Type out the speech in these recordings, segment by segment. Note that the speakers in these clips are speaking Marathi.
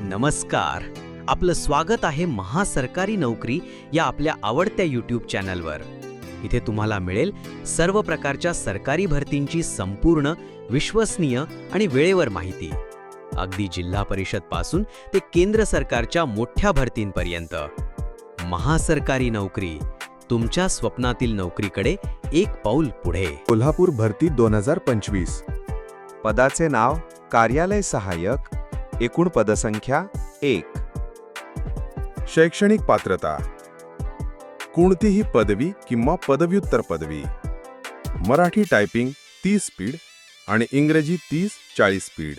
नमस्कार. आपलं स्वागत आहे महासरकारी नोकरी या आपल्या आवडत्या यूट्यूब चॅनलवर इथे तुम्हाला मिळेल सर्व प्रकारच्या सरकारी भरतींची संपूर्ण विश्वसनीय आणि वेळेवर माहिती. अगदी जिल्हा परिषदपासून ते केंद्र सरकारच्या मोठ्या भरतींपर्यंत. महासरकारी नोकरी तुमच्या स्वप्नातील नोकरीकडे एक पाऊल पुढे. कोल्हापूर भरती दोन हजार पंचवीस. पदाचे नाव कार्यालय सहाय्यक एकूण पदसंख्या एक. शैक्षणिक पात्रता. कोणतीही पदवी किंवा पदव्युत्तर पदवी. मराठी टायपिंग तीस स्पीड आणि इंग्रजी तीस चाळीस speed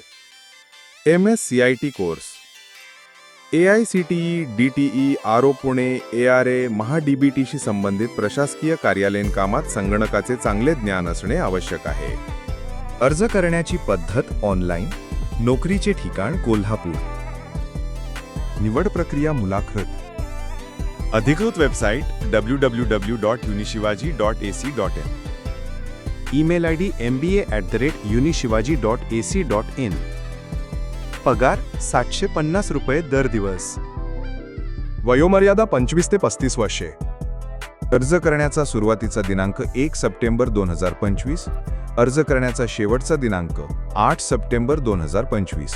M S C I T course A I C T E D T E R O Pune A R A महाडीबीटीशी संबंधित प्रशासकीय कार्यालयीन कामात संगणकाचे चांगले ज्ञान असणे आवश्यक आहे. अर्ज करण्याची पद्धत ऑनलाईन नोकरीचे ठिकाण कोल्हापूर. निवड प्रक्रिया मुलाखत. अधिकृत website W W W dot Unishivaji dot A C dot in email I D M B A at the rate Unishivaji dot A C dot in पगार सातशे पन्नास रुपये दर दिवस. वयोमर्यादा पंचवीस ते पस्तीस वर्षे. अर्ज करण्याचा सुरुवातीचा दिनांक एक सप्टेंबर दोन हजार पंचवीस. अर्ज करण्याचा शेवटचा दिनांक आठ सप्टेंबर दोन हजार पंचवीस.